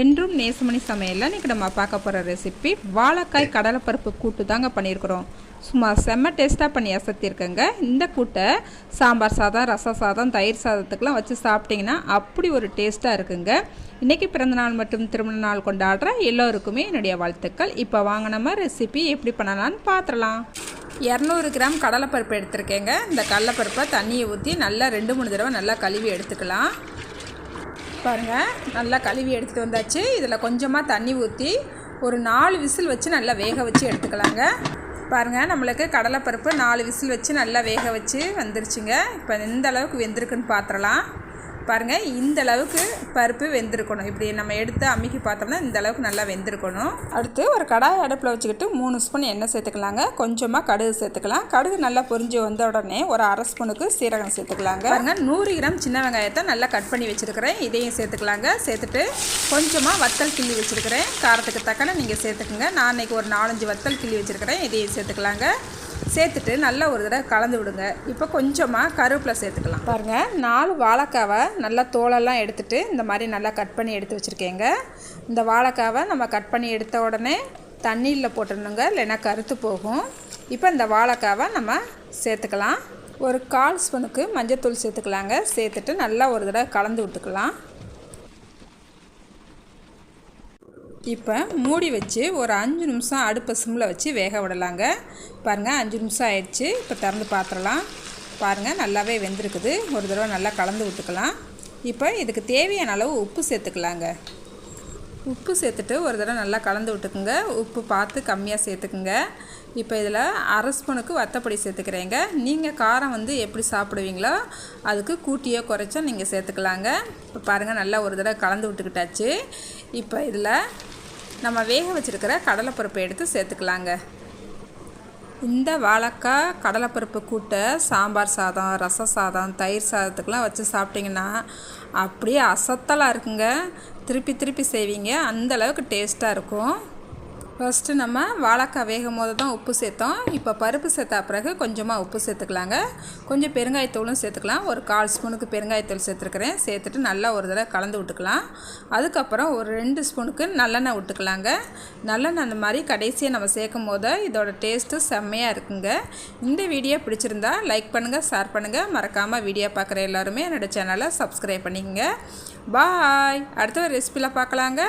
என்றும் நேசமணி சமையலில் இன்றைக்கி நம்ம பார்க்க போகிற ரெசிபி வாழைக்காய் கடலைப்பருப்பு கூட்டு தாங்க பண்ணியிருக்கிறோம். சும்மா செம்ம டேஸ்ட்டாக பண்ணி அசத்திருக்கேங்க. இந்த கூட்டை சாம்பார் சாதம் ரச சாதம் தயிர் சாதத்துக்கெலாம் வச்சு சாப்பிட்டிங்கன்னா அப்படி ஒரு டேஸ்ட்டாக இருக்குங்க. இன்றைக்கி பிறந்தநாள் மற்றும் திருமண நாள் கொண்டாடுற எல்லோருக்குமே என்னுடைய வாழ்த்துக்கள். இப்போ வாங்க நம்ம ரெசிபி எப்படி பண்ணலான்னு பார்த்துடலாம் இரநூறு கிராம் கடலைப்பருப்பு எடுத்திருக்கேங்க. இந்த கடலைப்பருப்பை தண்ணியை ஊற்றி நல்லா ரெண்டு மூணு தடவை நல்லா கழுவி எடுத்துக்கலாம். பாருங்கள் நல்லா கழுவி எடுத்துகிட்டு வந்தாச்சு. இதில் கொஞ்சமாக தண்ணி ஊற்றி ஒரு நாலு விசில் வச்சு நல்லா வேக வச்சு எடுத்துக்கலாங்க. பாருங்கள் நம்மளுக்கு கடலைப்பருப்பு நாலு விசில் வச்சு நல்லா வேக வச்சு வந்துருச்சுங்க. இப்போ எந்த அளவுக்கு வெந்திருக்குன்னு பார்த்துடலாம் பாருங்கள் இந்த அளவுக்கு பருப்பு வெந்திருக்கணும். இப்படி நம்ம எடுத்து அம்மிக்கு பார்த்தோம்னா இந்த அளவுக்கு நல்லா வெந்திருக்கணும். அடுத்து ஒரு கடாய் அடுப்பில் வச்சுக்கிட்டு மூணு ஸ்பூன் எண்ணெய் சேர்த்துக்கலாங்க. கொஞ்சமாக கடுகு சேர்த்துக்கலாம். கடுகு நல்லா பொரிஞ்சு வந்த உடனே ஒரு அரை ஸ்பூனுக்கு சீரகம் சேர்த்துக்கலாங்க. பாருங்க நூறு கிராம் சின்ன வெங்காயத்தை நல்லா கட் பண்ணி வச்சுருக்கிறேன். இதையும் சேர்த்துக்கலாங்க. சேர்த்துட்டு கொஞ்சமாக வத்தல் கிள்ளி வச்சுருக்கிறேன். காரத்துக்கு தக்கன நீங்கள் சேர்த்துக்குங்க. நான் இன்றைக்கி ஒரு நாலஞ்சு வத்தல் கிள்ளி வச்சுருக்கிறேன். இதையும் சேர்த்துக்கலாங்க. சேர்த்துட்டு நல்லா ஒரு தடவை கலந்து விடுங்க. இப்போ கொஞ்சமாக கருவேப்பிலை சேர்த்துக்கலாம். பாருங்கள் நாலு வாழைக்காவை நல்லா தோலெல்லாம் எடுத்துகிட்டு இந்த மாதிரி நல்லா கட் பண்ணி எடுத்து வச்சுருக்கேங்க. இந்த வாழைக்காவை நம்ம கட் பண்ணி எடுத்த உடனே தண்ணியில் போட்டுடணுங்க இல்லைன்னா கருத்து போகும். இப்போ இந்த வாழைக்காவை நம்ம சேர்த்துக்கலாம். ஒரு கால் ஸ்பூனுக்கு மஞ்சத்தூள் சேர்த்துக்கலாங்க. சேர்த்துட்டு நல்லா ஒரு தடவை கலந்து விட்டுக்கலாம். இப்போ மூடி வச்சு ஒரு அஞ்சு நிமிஷம் அடுப்பை சிம்மில் வச்சு வேக விடலாங்க. பாருங்கள் அஞ்சு நிமிஷம் ஆயிடுச்சு. இப்போ திறந்து பார்த்துடலாம். பாருங்கள் நல்லாவே வெந்திருக்குது. ஒரு தடவை நல்லா கலந்து விட்டுக்கலாம். இப்போ இதுக்கு தேவையான அளவு உப்பு சேர்த்துக்கலாங்க. உப்பு சேர்த்துட்டு ஒரு தடவை நல்லா கலந்து விட்டுக்குங்க. உப்பு பார்த்து கம்மியாக சேர்த்துக்குங்க. இப்போ இதில் அரை ஸ்பூனுக்கு வத்தப்பொடி சேர்த்துக்கிறேங்க. நீங்கள் காரம் வந்து எப்படி சாப்பிடுவீங்களோ அதுக்கு கூட்டியோ குறைச்சோ நீங்கள் சேர்த்துக்கலாங்க. இப்போ பாருங்கள் நல்லா ஒரு தடவை கலந்து விட்டுக்கிட்டாச்சு. இப்போ இதில் நம்ம வேக வச்சுருக்கிற கடலைப்பருப்பை எடுத்து சேர்த்துக்கலாங்க. இந்த வாழைக்காய் கடலைப்பருப்பு கூட்டை சாம்பார் சாதம் ரச சாதம் தயிர் சாதத்துக்கெலாம் வச்சு சாப்பிட்டிங்கன்னா அப்படியே அசத்தலாக இருக்குங்க. திருப்பி திருப்பி செய்வீங்க. அந்தளவுக்கு டேஸ்ட்டாக இருக்கும். ஃபஸ்ட்டு நம்ம வாழைக்காய் வேகும் போது தான் உப்பு சேர்த்தோம். இப்போ பருப்பு சேர்த்தா பிறகு கொஞ்சமாக உப்பு சேர்த்துக்கலாங்க. கொஞ்சம் பெருங்காயத்தூளும் சேர்த்துக்கலாம். ஒரு கால் ஸ்பூனுக்கு பெருங்காயத்தூள் சேர்த்துருக்குறேன். சேர்த்துட்டு நல்லா ஒரு தடவை கலந்து விட்டுக்கலாம். அதுக்கப்புறம் ஒரு ரெண்டு ஸ்பூனுக்கு நல்லெண்ணெய் விட்டுக்கலாங்க. நல்லெண்ணெய் அந்த மாதிரி கடைசியாக நம்ம சேர்க்கும் போது இதோட டேஸ்ட்டு செம்மையாக இருக்குங்க. இந்த வீடியோ பிடிச்சிருந்தா லைக் பண்ணுங்கள் ஷேர் பண்ணுங்கள் மறக்காமல் வீடியோ பார்க்குற எல்லாருமே என்னோடய சேனலை சப்ஸ்கிரைப் பண்ணிக்கங்க. பாய் அடுத்த ஒரு ரெசிபியில் பார்க்கலாங்க.